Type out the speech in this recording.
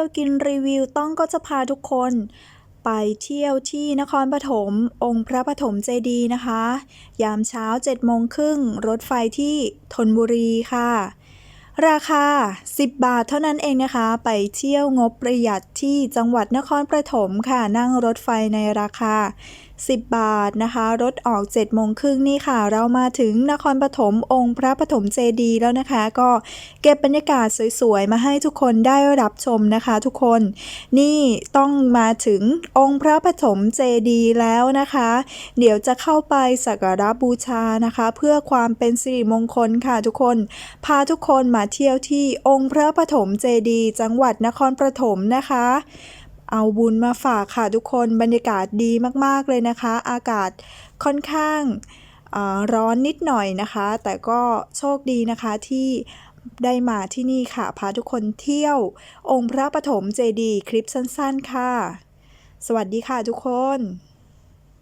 ยวกินรีวิวต้องก็จะพาทุกคน ไปเที่ยวที่นครปฐมองค์พระปฐมเจดีย์นะคะ ยามเช้า7โมงครึ่งรถไฟที่ธนบุรีค่ะ ราคา 10 บาทเท่านั้นเองนะคะ ไปเที่ยวงบประหยัดที่จังหวัดนครปฐมค่ะ นั่งรถไฟในราคา 10 บาทนะคะ รถออก7โมงครึ่งนี่ค่ะ เรามาถึงนครปฐมองค์พระปฐมเจดีย์แล้วนะคะ ก็เก็บบรรยากาศสวยๆ มาให้ทุกคนได้รับชมนะคะ ทุกคน นี่ต้องมาถึงองค์พระปฐมเจดีย์แล้วนะคะ เดี๋ยวจะเข้าไปสักการะบูชานะคะ เพื่อความเป็นสิริมงคลค่ะทุกคน พาทุกคนมาเที่ยวที่องค์พระปฐมเจดีจังหวัดนครปฐมนะคะ เอาบุญมาฝากค่ะทุกคนบรรยากาศดีมากๆเลยนะคะ อากาศค่อนข้างร้อนนิดหน่อยนะคะ แต่ก็โชคดีนะคะที่ได้มาที่นี่ค่ะ พาทุกคนเที่ยว องค์พระปฐมเจดี คลิปสั้นๆค่ะ สวัสดีค่ะทุกคน